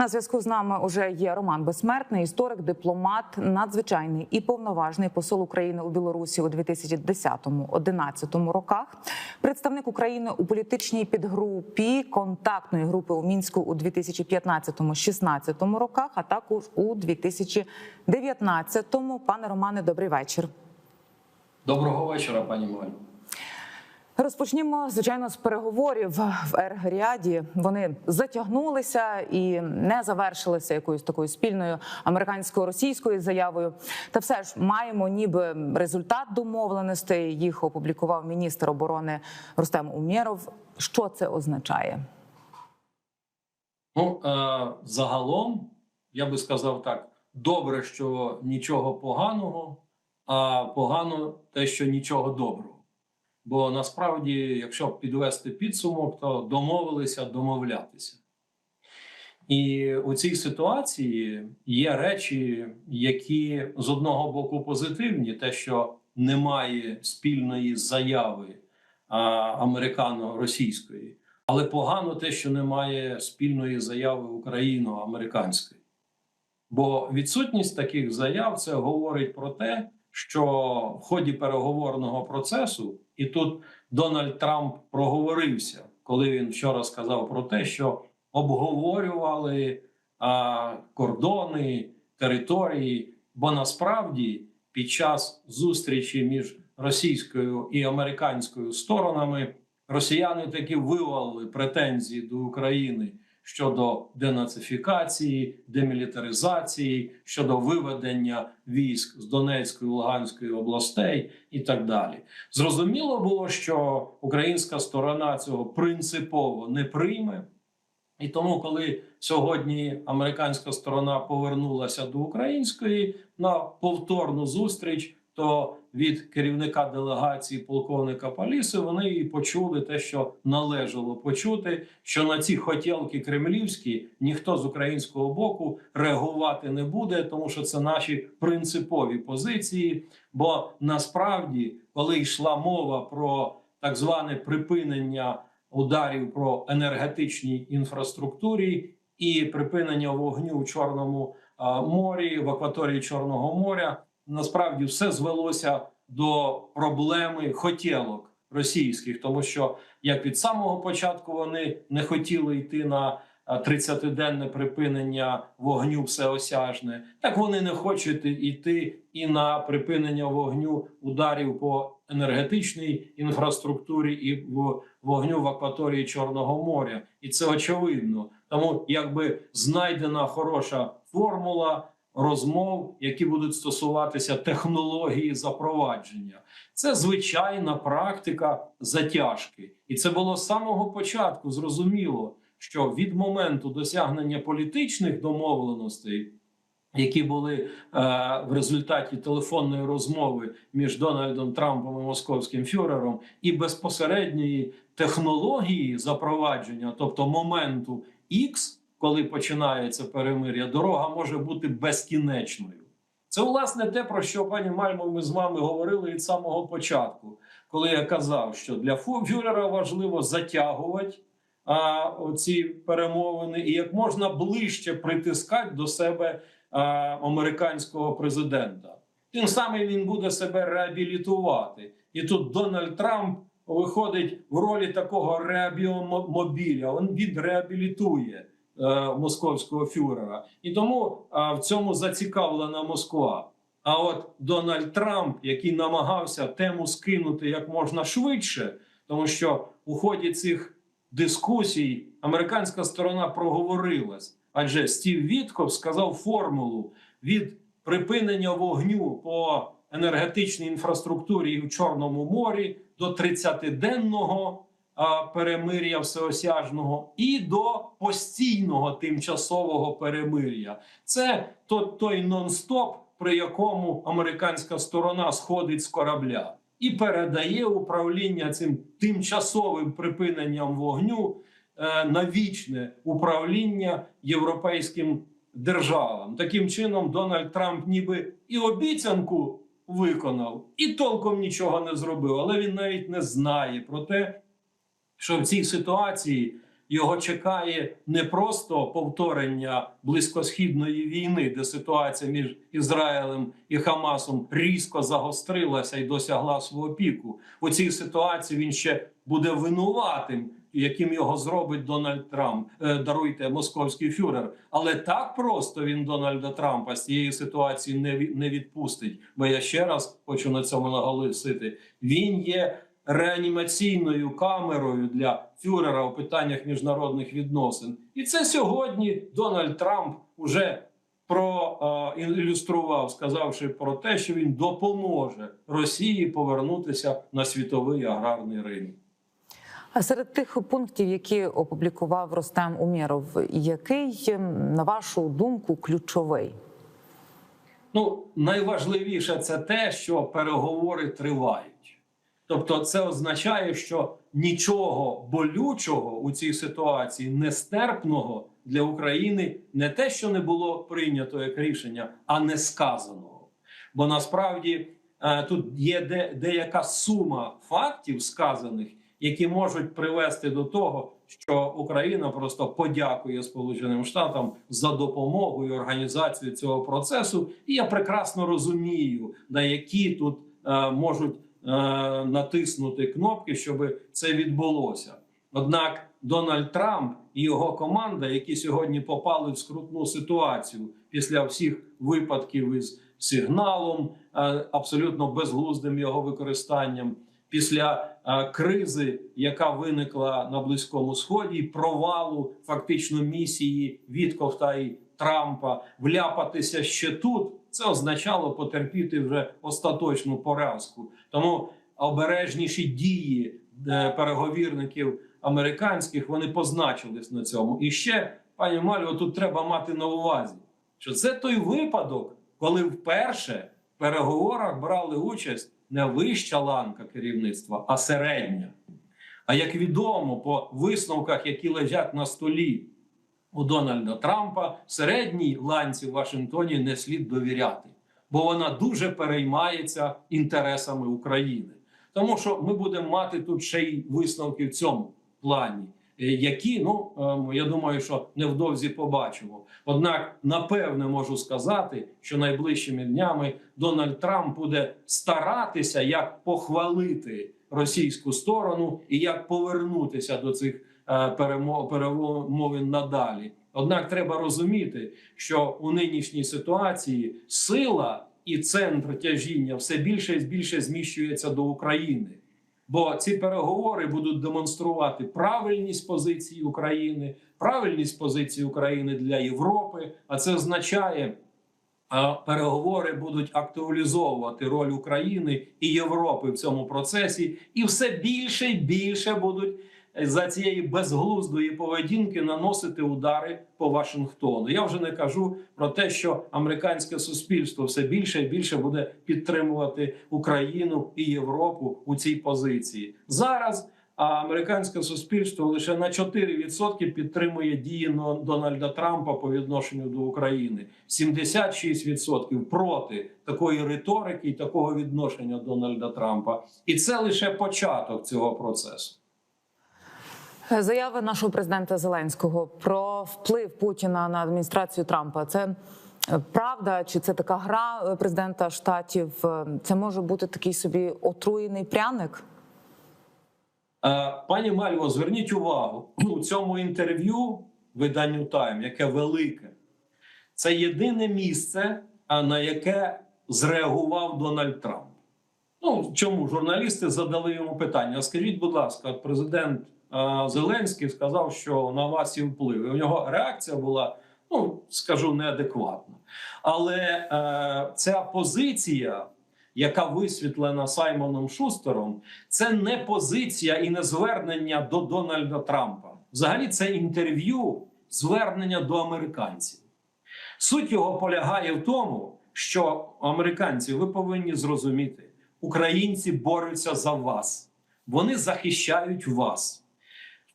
На зв'язку з нами уже є Роман Безсмертний, історик, дипломат, надзвичайний і повноважний посол України у Білорусі у 2010-2011 роках. Представник України у політичній підгрупі контактної групи у мінську у 2015-16 роках, а також у 2019-му. Пане Романе, добрий вечір. Доброго вечора, пані Моль. Розпочнімо звичайно з переговорів в Ергріаді. Вони затягнулися і не завершилися якоюсь такою спільною американсько-російською заявою. Та все ж маємо ніби результат домовленостей. Їх опублікував міністр оборони Рустем Умєров. Що це означає? Ну е, загалом я би сказав так: добре, що нічого поганого, а погано те, що нічого доброго. Бо насправді, якщо підвести підсумок, то домовилися домовлятися. І у цій ситуації є речі, які з одного боку позитивні, те, що немає спільної заяви американо-російської, але погано те, що немає спільної заяви україно-американської. Бо відсутність таких заяв це говорить про те, що в ході переговорного процесу, і тут Дональд Трамп проговорився, коли він вчора сказав про те, що обговорювали а, кордони, території, бо насправді під час зустрічі між російською і американською сторонами росіяни таки вивалили претензії до України щодо денацифікації, демілітаризації, щодо виведення військ з Донецької Луганської областей і так далі. Зрозуміло було, що українська сторона цього принципово не прийме. І тому, коли сьогодні американська сторона повернулася до української на повторну зустріч, то від керівника делегації полковника Паліси вони і почули те, що належало почути, що на ці хотілки кремлівські ніхто з українського боку реагувати не буде, тому що це наші принципові позиції. Бо насправді, коли йшла мова про так зване припинення ударів про енергетичній інфраструктурі і припинення вогню у Чорному морі в акваторії Чорного моря, насправді все звелося до проблеми хотілок російських, тому що як від самого початку вони не хотіли йти на а, 30-денне припинення вогню всеосяжне, так вони не хочуть йти і на припинення вогню ударів по енергетичній інфраструктурі і в вогню в акваторії Чорного моря, і це очевидно. Тому якби знайдена хороша формула розмов, які будуть стосуватися технології запровадження. Це звичайна практика затяжки, і це було з самого початку зрозуміло, що від моменту досягнення політичних домовленостей. Які були е, в результаті телефонної розмови між Дональдом Трампом і московським фюрером, і безпосередньої технології запровадження, тобто моменту X, коли починається перемир'я, дорога може бути безкінечною. Це власне те, про що пані Мальмо ми з вами говорили від самого початку, коли я казав, що для фюрера важливо затягувати а, оці перемовини і як можна ближче притискати до себе а, американського президента. Тим самим він буде себе реабілітувати. І тут Дональд Трамп виходить в ролі такого реабіомобіля. Він відреабілітує московського фюрера. І тому е, в цьому зацікавлена Москва. А от Дональд Трамп, який намагався тему скинути як можна швидше, тому що у ході цих дискусій американська сторона проговорилась. Адже Стів Вітков сказав формулу від припинення вогню по енергетичній інфраструктурі в Чорному морі до 30-денного а, перемир'я всеосяжного і до постійного тимчасового перемир'я. Це то, той нон-стоп, при якому американська сторона сходить з корабля і передає управління цим тимчасовим припиненням вогню е, на вічне управління європейським державам. Таким чином, Дональд Трамп ніби і обіцянку виконав, і толком нічого не зробив. Але він навіть не знає про те, що в цій ситуації його чекає не просто повторення близькосхідної війни, де ситуація між Ізраїлем і Хамасом різко загострилася і досягла свого піку. У цій ситуації він ще буде винуватим, яким його зробить Дональд Трамп. Е, даруйте московський фюрер. Але так просто він Дональда Трампа з цієї ситуації не не відпустить. Бо я ще раз хочу на цьому наголосити. Він є реанімаційною камерою для фюрера у питаннях міжнародних відносин. І це сьогодні Дональд Трамп уже проілюстрував, сказавши про те, що він допоможе Росії повернутися на світовий аграрний ринок. А серед тих пунктів, які опублікував Ростем Умєров, який, на вашу думку, ключовий? Ну, найважливіше це те, що переговори тривають. Тобто, це означає, що нічого болючого у цій ситуації нестерпного для України не те, що не було прийнято як рішення, а не сказаного. Бо насправді е, тут є де, деяка сума фактів сказаних, які можуть привести до того, що Україна просто подякує Сполученим Штатам за допомогу і організацію цього процесу. І я прекрасно розумію, на які тут е, можуть натиснути кнопки, щоб це відбулося. Однак Дональд Трамп і його команда, які сьогодні попали в скрутну ситуацію після всіх випадків із сигналом, е, абсолютно безглуздим його використанням, після е, кризи, яка виникла на близькому сході, провалу фактично місії Віткофта і Трампа, вляпатися ще тут, це означало потерпіти вже остаточну поразку. Тому обережніші дії е, переговірників американських вони позначились на цьому. І ще пані Мальво, тут треба мати на увазі, що це той випадок, коли вперше в переговорах брали участь не вища ланка керівництва, а середня. А як відомо по висновках, які лежать на столі у Дональда Трампа, середній ланці в Вашингтоні не слід довіряти, бо вона дуже переймається інтересами України. Тому що ми будемо мати тут ще й висновки в цьому плані, е, які ну ем, я думаю, що невдовзі побачимо. Однак, напевне, можу сказати, що найближчими днями Дональд Трамп буде старатися як похвалити російську сторону і як повернутися до цих е, перемовин надалі. Однак треба розуміти, що у нинішній ситуації сила і центр тяжіння все більше і більше зміщується до України. Бо ці переговори будуть демонструвати правильність позиції України, правильність позиції України для Європи. А це означає, переговори будуть актуалізовувати роль України і Європи в цьому процесі, і все більше і більше будуть е, за цієї безглуздої поведінки наносити удари по Вашингтону. Я вже не кажу про те, що американське суспільство все більше і більше буде підтримувати Україну і Європу у цій позиції зараз. А американське суспільство лише на 4% підтримує дії Дональда Трампа по відношенню до України. 76% проти такої риторики і такого відношення Дональда Трампа. І це лише початок цього процесу. Заяви нашого президента Зеленського про вплив Путіна на адміністрацію Трампа. Це е, правда, чи це така гра е, президента штатів? Е, Це може бути такий собі отруєний пряник? Пані Мальво, зверніть увагу у цьому інтерв'ю виданню Тайм, яке велике, це єдине місце, на яке зреагував Дональд Трамп. Ну чому журналісти задали йому питання? Скажіть, будь ласка, президент Зеленський сказав, що на вас є вплив. І у нього реакція була, ну скажу, неадекватна. Але е, ця позиція, яка висвітлена Саймоном Шустером, це не позиція і не звернення до Дональда Трампа. Взагалі, це інтерв'ю, звернення до американців. Суть його полягає в тому, що американці, ви повинні зрозуміти, українці борються за вас, вони захищають вас.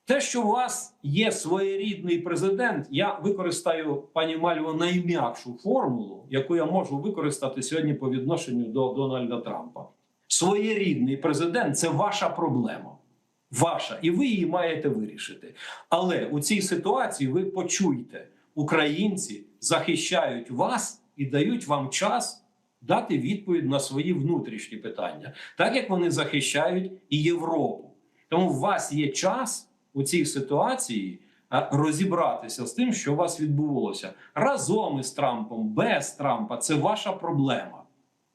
Те, що у вас є своєрідний президент, я використаю пані Мальво найм'якшу формулу, яку я можу використати сьогодні по відношенню до Дональда Трампа. Своєрідний президент це ваша проблема. ваша, і ви її маєте вирішити. Але у цій ситуації ви почуйте, українці захищають вас і дають вам час дати відповідь на свої внутрішні питання, так як вони захищають і Європу. Тому у вас є час у цій ситуації розібратися з тим, що у вас відбувалося разом із Трампом, без Трампа. Це ваша проблема.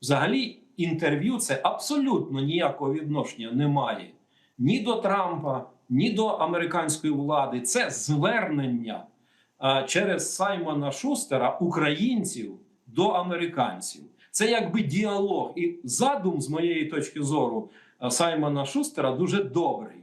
Взагалі, інтерв'ю це абсолютно ніякого відношення немає ні до Трампа, ні до американської влади. Це звернення через Саймона Шустера українців до американців. Це якби діалог. І задум, з моєї точки зору, а, Саймона Шустера дуже добрий.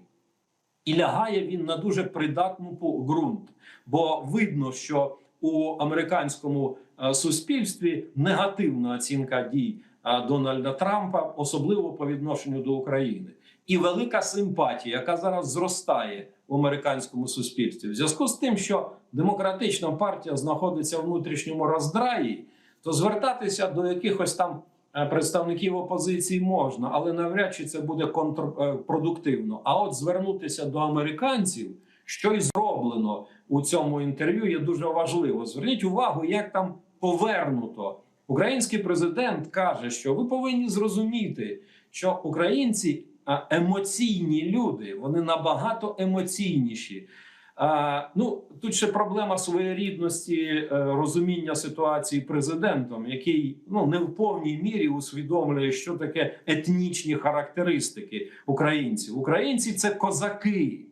І лягає він на дуже придатну ґрунт, бо видно, що у американському е, суспільстві негативна оцінка дій е, Дональда Трампа, особливо по відношенню до України, і велика симпатія, яка зараз зростає в американському суспільстві, в зв'язку з тим, що демократична партія знаходиться в внутрішньому роздраї, то звертатися до якихось там представників опозиції можна, але навряд чи це буде контрпродуктивно. А от звернутися до американців, що й зроблено у цьому інтерв'ю, є дуже важливо. Зверніть увагу, як там повернуто. Український президент каже, що ви повинні зрозуміти, що українці емоційні люди, вони набагато емоційніші. Ну тут ще проблема своєрідності е, розуміння ситуації президентом, який ну не в повній мірі усвідомлює, що таке етнічні характеристики українців. Українці це козаки,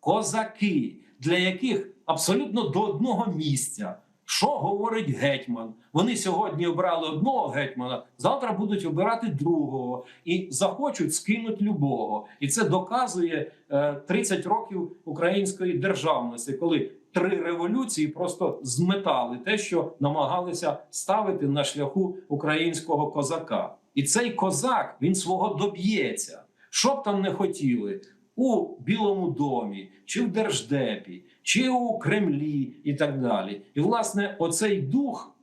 козаки, для яких абсолютно до одного місця. Що говорить гетьман? Вони сьогодні обрали одного гетьмана, завтра будуть обирати другого і захочуть скинуть любого. І це доказує е, 30 років української державності, коли три революції просто зметали те, що намагалися ставити на шляху українського козака. І цей козак він свого доб'ється. Що б там не хотіли у Білому домі, чи в Держдепі, чи у Кремлі, і так далі. І власне, оцей дух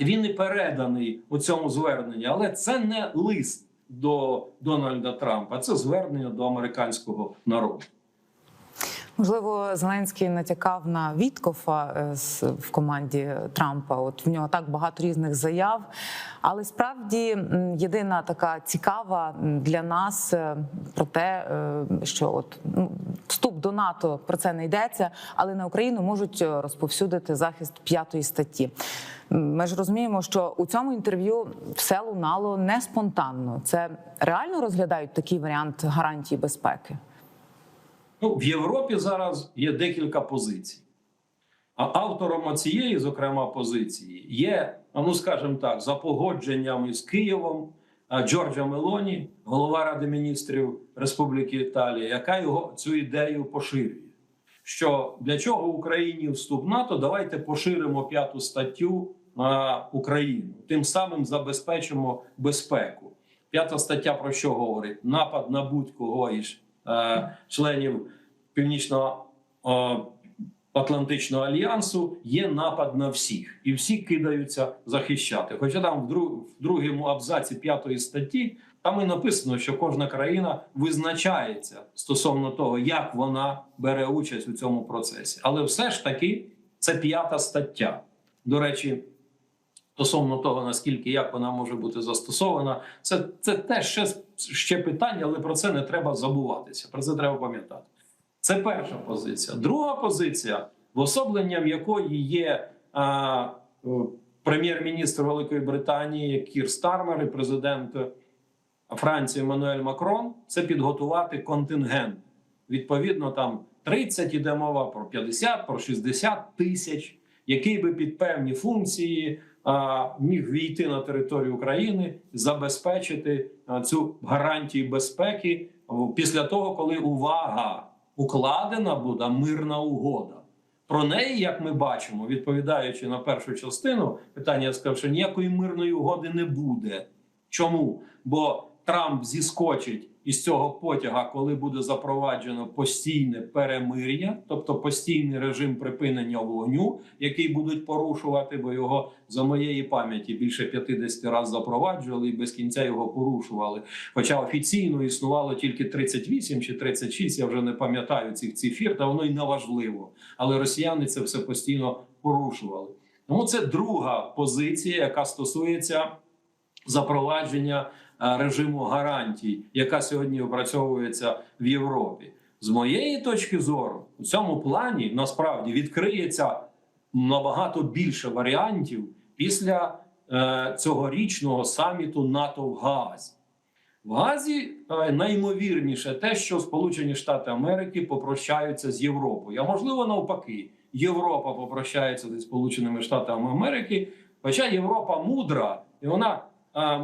він і переданий у цьому зверненні, але це не лист до Дональда Трампа, це звернення до американського народу. Можливо, Зеленський натякав на Віткофа е, в команді Трампа. От в нього так багато різних заяв. Але справді єдина така цікава для нас е, про те, е, що от ну, вступ до НАТО про це не йдеться, але на Україну можуть розповсюдити захист п'ятої статті. Ми ж розуміємо, що у цьому інтерв'ю все лунало не спонтанно. Це реально розглядають такий варіант гарантії безпеки. Ну, в Європі зараз є декілька позицій. А автором цієї, зокрема, позиції є, ну скажімо так, за погодженням із Києвом Джорджа Мелоні, голова Ради міністрів Республіки Італія, яка його цю ідею поширює. Що для чого Україні вступ в НАТО? Давайте поширимо п'яту статтю на Україну, тим самим забезпечимо безпеку. П'ята стаття про що говорить? Напад на будь-кого із членів Північного е, альянсу є напад на всіх, і всі кидаються захищати. Хоча там в, друг, в другому абзаці п'ятої статті там і написано, що кожна країна визначається стосовно того, як вона бере участь у цьому процесі. Але все ж таки це п'ята стаття. До речі, стосовно того, наскільки як вона може бути застосована, це, це теж ще, ще питання, але про це не треба забуватися. Про це треба пам'ятати. Це перша позиція. Друга позиція, уособленням якої є прем'єр-міністр Великої Британії Кір Стармер і президент Франції Еммануель Макрон, це підготувати контингент. Відповідно, там 30 іде мова про 50, про 60 тисяч, який би під певні функції міг війти на територію України, забезпечити цю гарантію безпеки після того, коли увага укладена буде мирна угода. Про неї, як ми бачимо, відповідаючи на першу частину питання, я сказав, що ніякої мирної угоди не буде. Чому? Бо Трамп зіскочить із цього потяга, коли буде запроваджено постійне перемир'я, тобто постійний режим припинення вогню, який будуть порушувати, бо його за моєї пам'яті більше 50 разів запроваджували і без кінця його порушували. Хоча офіційно існувало тільки 38 чи 36, я вже не пам'ятаю цих цифр, та воно й не важливо. Але росіяни це все постійно порушували. Тому це друга позиція, яка стосується запровадження режиму гарантій, яка сьогодні опрацьовується в Європі. З моєї точки зору, у цьому плані насправді відкриється набагато більше варіантів після е, цьогорічного саміту НАТО в Гаазі. В Газі е, найімовірніше те, що Сполучені Штати Америки попрощаються з Європою, а можливо навпаки, Європа попрощається зі Сполученими Штатами Америки. Хоча Європа мудра, і вона е,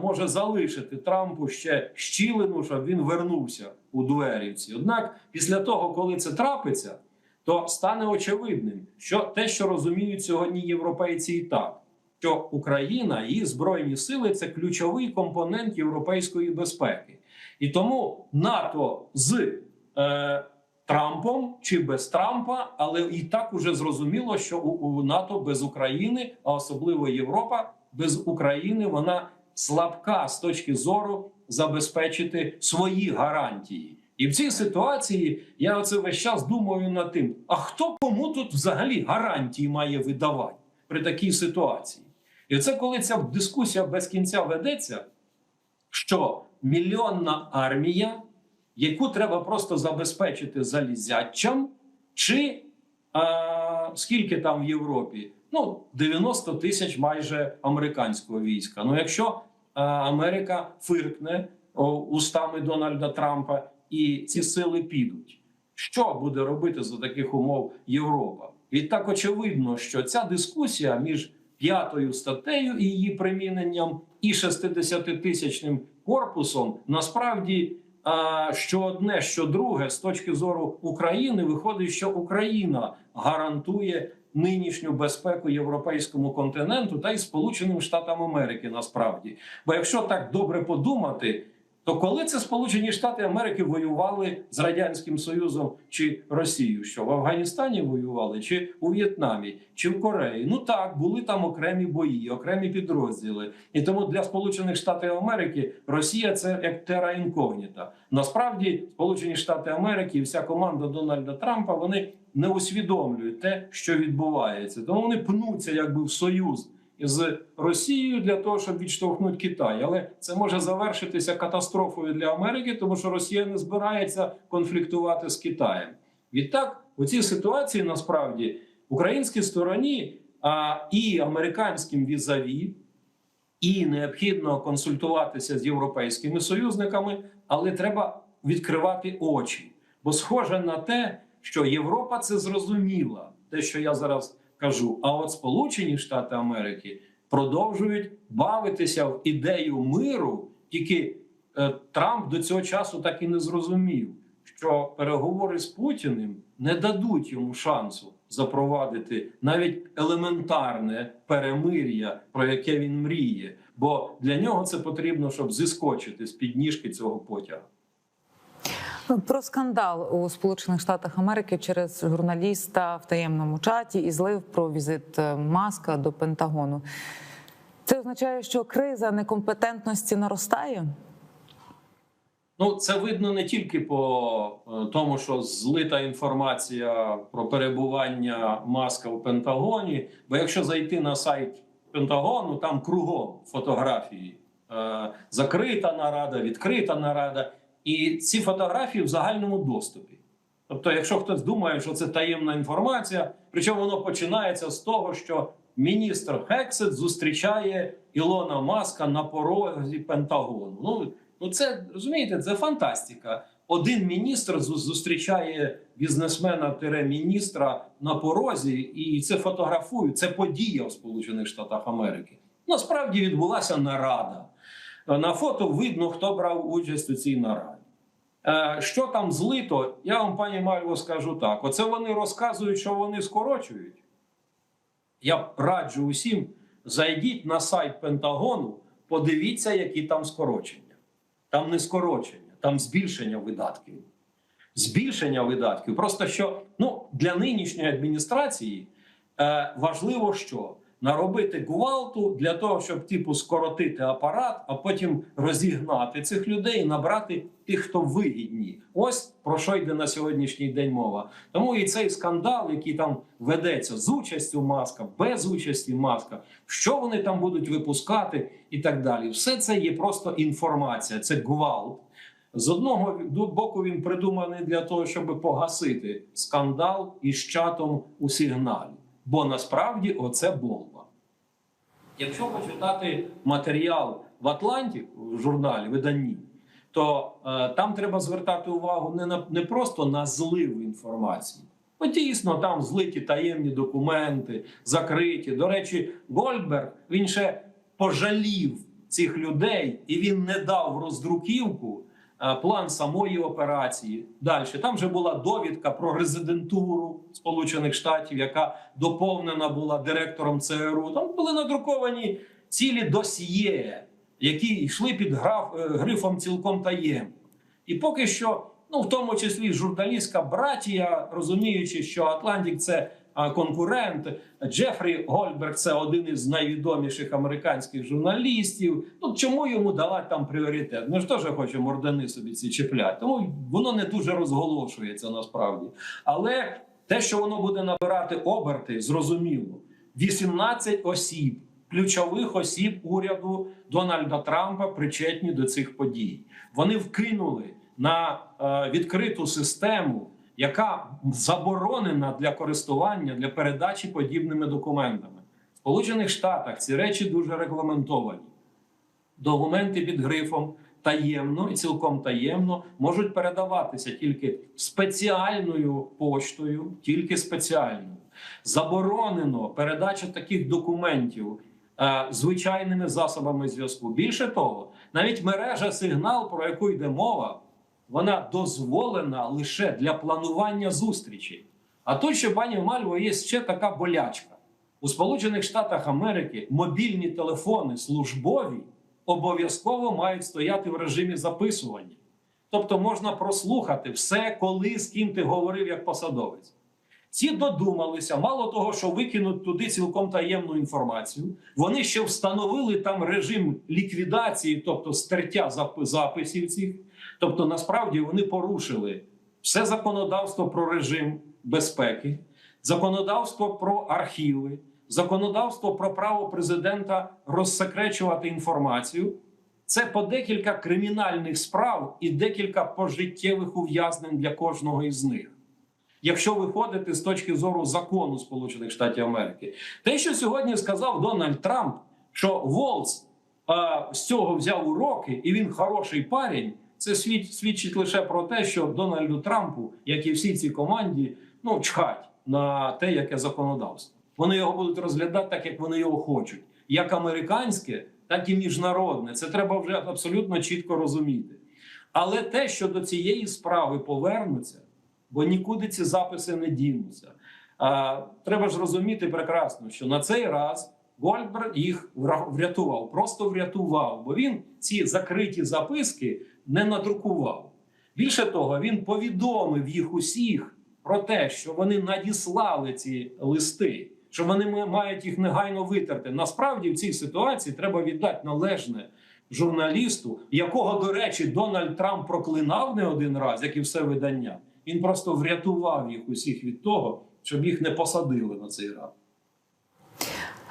може залишити Трампу ще щілину, щоб він вернувся у двері. ці. Однак, після того, коли це трапиться, то стане очевидним, що те, що розуміють сьогодні європейці, і так що Україна і збройні сили це ключовий компонент європейської безпеки, і тому НАТО з е, Трампом чи без Трампа, але і так уже зрозуміло, що у, у НАТО без України, а особливо Європа без України, вона слабка з точки зору забезпечити свої гарантії. І в цій ситуації я оце весь час думаю над тим: а хто кому тут взагалі гарантії має видавати при такій ситуації? І це коли ця дискусія без кінця ведеться, що мільйонна армія, яку треба просто забезпечити залізячам, чи а, скільки там в Європі? Ну, 90 тисяч майже американського війська. Ну, якщо а, Америка фиркне устами Дональда Трампа і ці сили підуть, що буде робити за таких умов Європа? Відтак очевидно, що ця дискусія між п'ятою статтею і її приміненням і 60-тисячним корпусом насправді а, що одне, що друге, з точки зору України, виходить, що Україна гарантує нинішню безпеку європейському континенту та й Сполученим Штатам Америки. Насправді, бо якщо так добре подумати. То коли це Сполучені Штати Америки воювали з Радянським Союзом чи Росією? Що в Афганістані воювали, чи у В'єтнамі, чи в Кореї? Ну так, були там окремі бої, окремі підрозділи. І тому для Сполучених Штатів Америки Росія це як тера інкогніта. Насправді, Сполучені Штати Америки і вся команда Дональда Трампа вони не усвідомлюють те, що відбувається. Тому вони пнуться якби в союз з Росією для того, щоб відштовхнути Китай, але це може завершитися катастрофою для Америки, тому що Росія не збирається конфліктувати з Китаєм. Відтак, у цій ситуації насправді українській стороні а, і американським візаві, і необхідно консультуватися з європейськими союзниками, але треба відкривати очі, бо схоже на те, що Європа це зрозуміла, те, що я зараз кажу. А от Сполучені Штати Америки продовжують бавитися в ідею миру, тільки е, Трамп до цього часу так і не зрозумів, що переговори з Путіним не дадуть йому шансу запровадити навіть елементарне перемир'я, про яке він мріє. Бо для нього це потрібно, щоб зіскочити з підніжки цього потяга. Про скандал у Сполучених Штатах Америки через журналіста в таємному чаті і злив про візит е, Маска до Пентагону. Це означає, що криза некомпетентності наростає. Ну, це видно не тільки по е, тому, що злита інформація про перебування маска в Пентагоні. Бо якщо зайти на сайт Пентагону, там кругом фотографії. Е, закрита нарада, відкрита нарада. І ці фотографії в загальному доступі. Тобто, якщо хтось думає, що це таємна інформація, причому воно починається з того, що міністр Хексет зустрічає Ілона Маска на порозі Пентагону. Ну, ну це розумієте, це фантастика. Один міністр зустрічає бізнесмена міністра на порозі, і це фотографують. Це подія в Сполучених Штатах Америки. Насправді відбулася нарада. На фото видно, хто брав участь у цій нараді. Е, Що там злито, я вам, пані Мальво, скажу так: оце вони розказують, що вони скорочують. Я раджу усім, зайдіть на сайт Пентагону, подивіться, які там скорочення. Там не скорочення, там збільшення видатків. Збільшення видатків. Просто що ну, для нинішньої адміністрації е, важливо, що наробити гвалту для того, щоб типу скоротити апарат, а потім розігнати цих людей і набрати тих, хто вигідні. Ось про що йде на сьогоднішній день мова. Тому і цей скандал, який там ведеться з участю маска, без участі маска, що вони там будуть випускати, і так далі. Все це є просто інформація, це гвалт. З одного боку він придуманий для того, щоб погасити скандал із чатом у сигналі. Бо насправді оце бомба. Якщо почитати матеріал в Атлантик в журналі виданні, то е, там треба звертати увагу не на не просто на злив інформації. Бо дійсно там злиті таємні документи, закриті. До речі, Гольдберг він ще пожалів цих людей і він не дав роздруківку е, план самої операції. Далі там же була довідка про резидентуру Сполучених Штатів, яка доповнена була директором ЦРУ. Там були надруковані цілі досьє, які йшли під граф, е, грифом цілком таємно. І поки що, ну в тому числі журналістська братія, розуміючи, що Атлантик це конкурент, Джефрі Гольберг це один із найвідоміших американських журналістів. Ну чому йому давати там пріоритет? Ми ж теж хочемо ордени собі ці чіпляти. Тому воно не дуже розголошується насправді. Але те, що воно буде набирати оберти, зрозуміло. 18 осіб, ключових осіб уряду Дональда Трампа причетні до цих подій. Вони вкинули на е, відкриту систему, яка заборонена для користування для передачі подібними документами. В Сполучених Штатах ці речі дуже регламентовані. Документи під грифом таємно і цілком таємно можуть передаватися тільки спеціальною поштою, тільки спеціальною. Заборонено передача таких документів звичайними засобами зв'язку. Більше того, навіть мережа сигнал, про яку йде мова, вона дозволена лише для планування зустрічі. А тут ще, пані Мальво, є ще така болячка. У Сполучених Штатах Америки мобільні телефони службові обов'язково мають стояти в режимі записування. Тобто можна прослухати все, коли з ким ти говорив як посадовець. Ці додумалися, мало того, що викинуть туди цілком таємну інформацію. Вони ще встановили там режим ліквідації, тобто стертя записів цих. Тобто, насправді вони порушили все законодавство про режим безпеки, законодавство про архіви, законодавство про право президента розсекречувати інформацію. Це по декілька кримінальних справ і декілька пожиттєвих ув'язнень для кожного із них. Якщо виходити з точки зору закону Сполучених Штатів Америки, те, що сьогодні сказав Дональд Трамп, що Волц а, з цього взяв уроки, і він хороший парень, це свід- свідчить лише про те, що Дональду Трампу, як і всій цій команді, ну чхать на те, яке законодавство. Вони його будуть розглядати так, як вони його хочуть, як американське, так і міжнародне. Це треба вже абсолютно чітко розуміти. Але те, що до цієї справи повернуться, бо нікуди ці записи не дінуться. А, треба ж розуміти прекрасно, що на цей раз Гольдберг їх врятував, просто врятував, бо він ці закриті записки не надрукував. Більше того, він повідомив їх усіх про те, що вони надіслали ці листи, що вони мають їх негайно витерти. Насправді в цій ситуації треба віддати належне журналісту, якого, до речі, Дональд Трамп проклинав не один раз, як і все видання. Він просто врятував їх усіх від того, щоб їх не посадили на цей раз.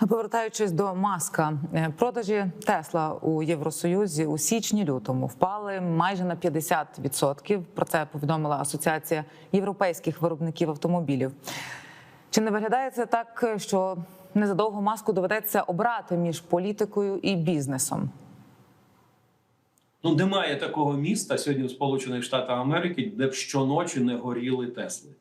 Повертаючись до маска, е, продажі Тесла у Євросоюзі у січні-лютому впали майже на 50%. Про це повідомила Асоціація європейських виробників автомобілів. Чи не виглядає це так, що незадовго маску доведеться обрати між політикою і бізнесом? Ну, немає такого міста сьогодні в Сполучених Штатах Америки, де б щоночі не горіли Тесли.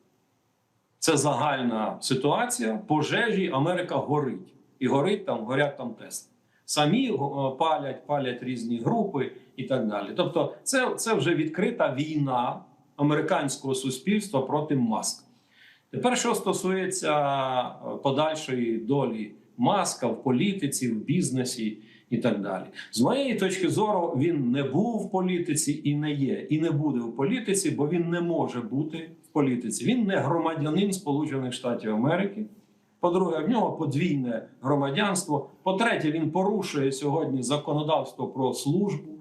Це загальна ситуація. Пожежі Америка горить. І горить там, горять там Тесли. Самі палять, палять різні групи і так далі. Тобто, це, це вже відкрита війна американського суспільства проти маска. Тепер, що стосується е, подальшої долі маска в політиці, в бізнесі і так далі. З моєї точки зору, він не був в політиці і не є, і не буде в політиці, бо він не може бути в політиці. Він не громадянин Сполучених Штатів Америки. По-друге, в нього подвійне громадянство. По-третє, він порушує сьогодні законодавство про службу.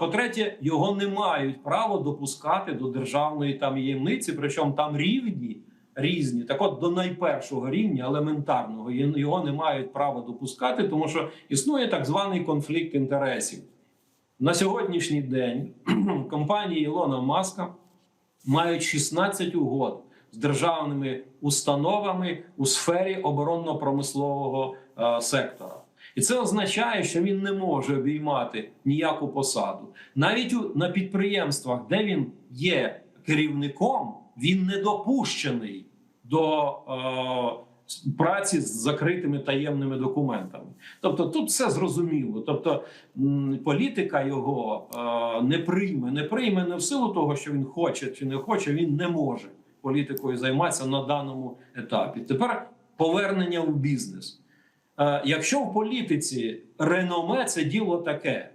По-третє, його не мають права допускати до державної таємниці, причому там рівні різні. Так от до найпершого рівня, елементарного, його не мають права допускати, тому що існує так званий конфлікт інтересів. На сьогоднішній день компанії Ілона Маска мають 16 угод з державними установами у сфері оборонно-промислового е, сектора. І це означає, що він не може обіймати ніяку посаду. Навіть у, на підприємствах, де він є керівником, він не допущений до е, праці з закритими таємними документами. Тобто тут все зрозуміло. Тобто політика його е, не прийме, не прийме не в силу того, що він хоче чи не хоче, він не може політикою займатися на даному етапі. Тепер повернення у бізнес. Е, Якщо в політиці реноме це діло таке,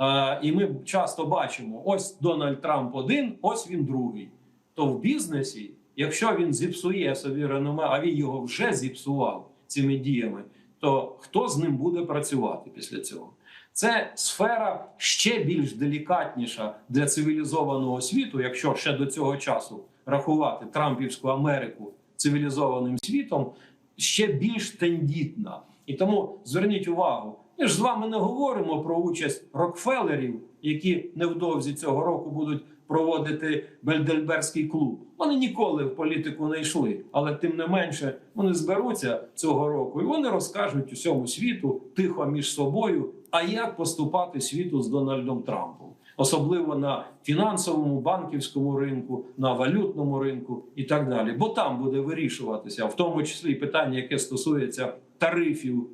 е, і ми часто бачимо: ось Дональд Трамп один, ось він другий. То в бізнесі, якщо він зіпсує собі реноме, а він його вже зіпсував цими діями, то хто з ним буде працювати після цього? Це сфера ще більш делікатніша для цивілізованого світу, якщо ще до цього часу рахувати Трампівську Америку цивілізованим світом, ще більш тендітна. І тому зверніть увагу, ми ж з вами не говоримо про участь Рокфелерів, які невдовзі цього року будуть проводити Бельдельберський клуб. Вони ніколи в політику не йшли, але тим не менше вони зберуться цього року і вони розкажуть усьому світу тихо між собою, а як поступати світу з Дональдом Трампом, особливо на фінансовому банківському ринку, на валютному ринку і так далі. Бо там буде вирішуватися, в тому числі питання, яке стосується тарифів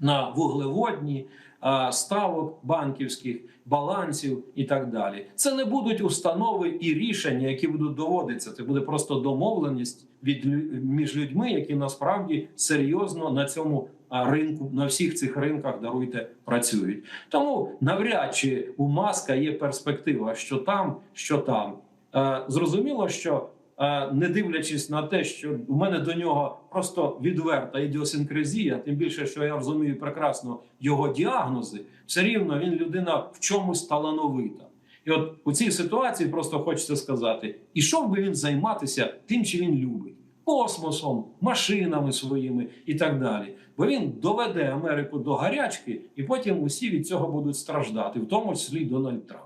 на вуглеводні, ставок банківських, балансів і так далі. Це не будуть установи і рішення, які будуть доводитися. Це буде просто домовленість від між людьми, які насправді серйозно на цьому ринку, на всіх цих ринках даруйте працюють. Тому навряд чи у маска є перспектива, що там, що там. Е, Зрозуміло, що не дивлячись на те, що у мене до нього просто відверта ідіосинкразія, тим більше, що я розумію прекрасно його діагнози, все рівно він людина в чомусь талановита. І от у цій ситуації просто хочеться сказати: ішов би він займатися тим, чи він любить. Космосом, машинами своїми і так далі. Бо він доведе Америку до гарячки, і потім усі від цього будуть страждати, в тому числі Дональд Трамп.